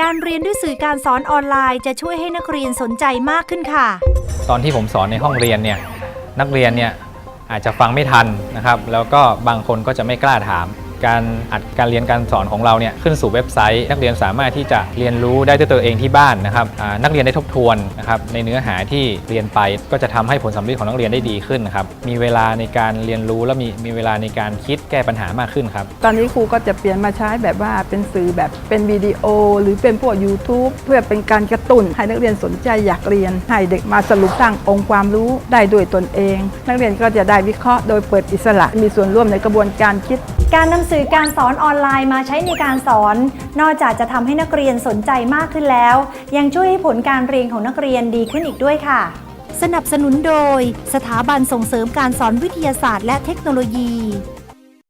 การเรียนด้วยสื่อการสอนออนไลน์จะช่วยให้นักเรียนสนใจมากขึ้นค่ะ ตอนที่ผมสอนในห้องเรียนเนี่ยนักเรียนเนี่ยอาจจะฟังไม่ทันนะครับ แล้วก็บางคนก็จะไม่กล้าถาม การอัดการเรียนการสอนของเราเนี่ยขึ้นสู่เว็บไซต์ นักเรียนสามารถที่จะเรียนรู้ได้ด้วยตัวเองที่บ้านนะครับนักเรียนได้ทบทวนนะครับในเนื้อหาที่เรียนไปก็จะทำให้ผลสำเร็จของนักเรียนได้ดีขึ้นนะครับมีเวลาในการเรียนรู้และมีมีเวลาในการคิดแก้ปัญหามากขึ้นครับตอนนี้ครูก็จะเปลี่ยนมาใช้แบบว่าเป็นสื่อแบบเป็นวิดีโอ หรือเป็นพวก YouTube เพื่อเป็นการกระตุ้นให้นักเรียนสนใจอยากเรียน ให้เด็กมาสรุปสร้างองค์ความรู้ได้ด้วยตนเอง นักเรียนก็จะได้วิเคราะห์โดยเปิดอิสระมีส่วนร่วมในกระบวนการคิด การนำสื่อการสอนออนไลน์มาใช้ในการสอน นอกจากจะทำให้นักเรียนสนใจมากขึ้นแล้ว ยังช่วยให้ผลการเรียนของนักเรียนดีขึ้นอีกด้วยค่ะ สนับสนุนโดย สถาบันส่งเสริมการสอนวิทยาศาสตร์และเทคโนโลยี